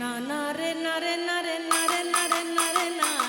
না না রে না রে না রে না রে না রে না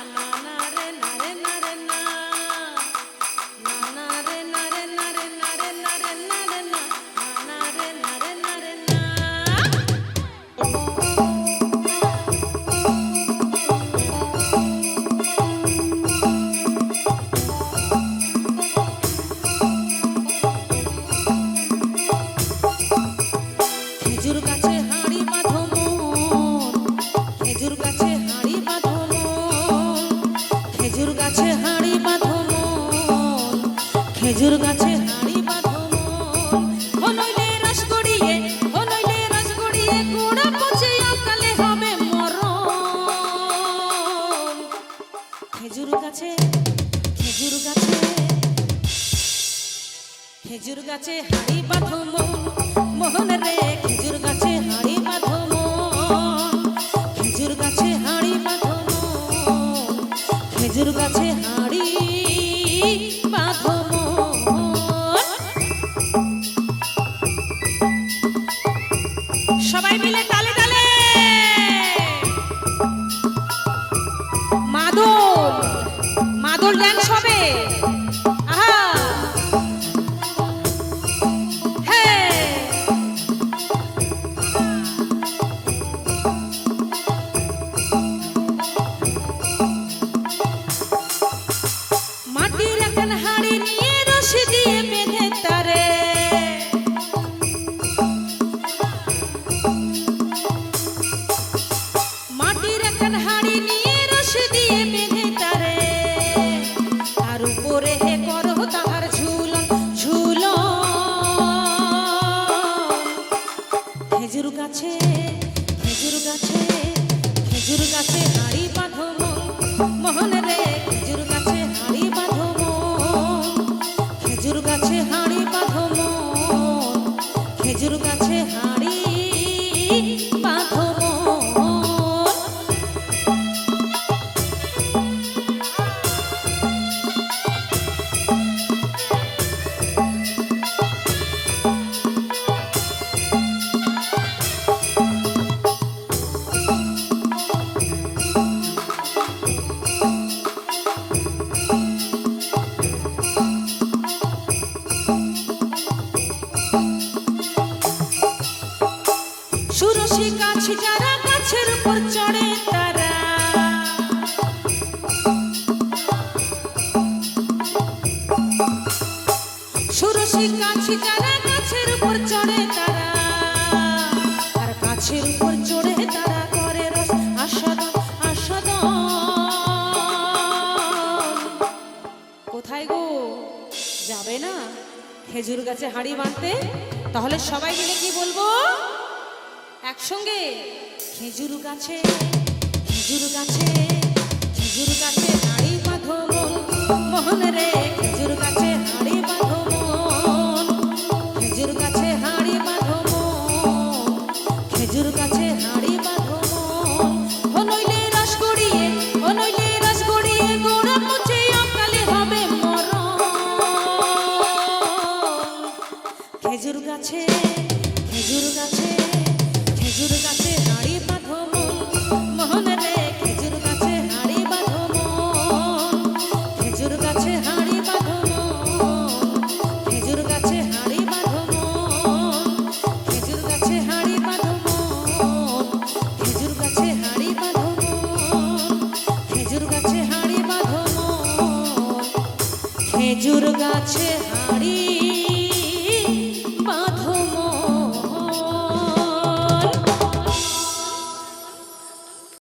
খেজুর গাছে হাঁড়ি বাঁধো মন। ও নইলে রস গড়িয়ে হবে মরণ। খেজুর গাছে হাড়ি বাঁধো মোহন রে, খেজুর গাছে হাড়ি বাঁধো খেজুর গাছে হাড়ি বাঁধো খেজুর গাছে হাড়ি হবে। খেজুর গাছে খেজুর গাছে খেজুর গাছে হাড়ি মোহন রে খেজুর গাছে গাছের উপর চড়ে তারা। আর গাছের উপর চড়ে তারা করে রস, আস্বাদন আস্বাদন। কোথায় গো? যাবে না? খেজুর গাছে হাঁড়ি বাঁধতে? তাহলে সবাই মিলে কি বলব? একসঙ্গে খেজুর গাছে খেজুর গাছে খেজুর গাছে খেজুর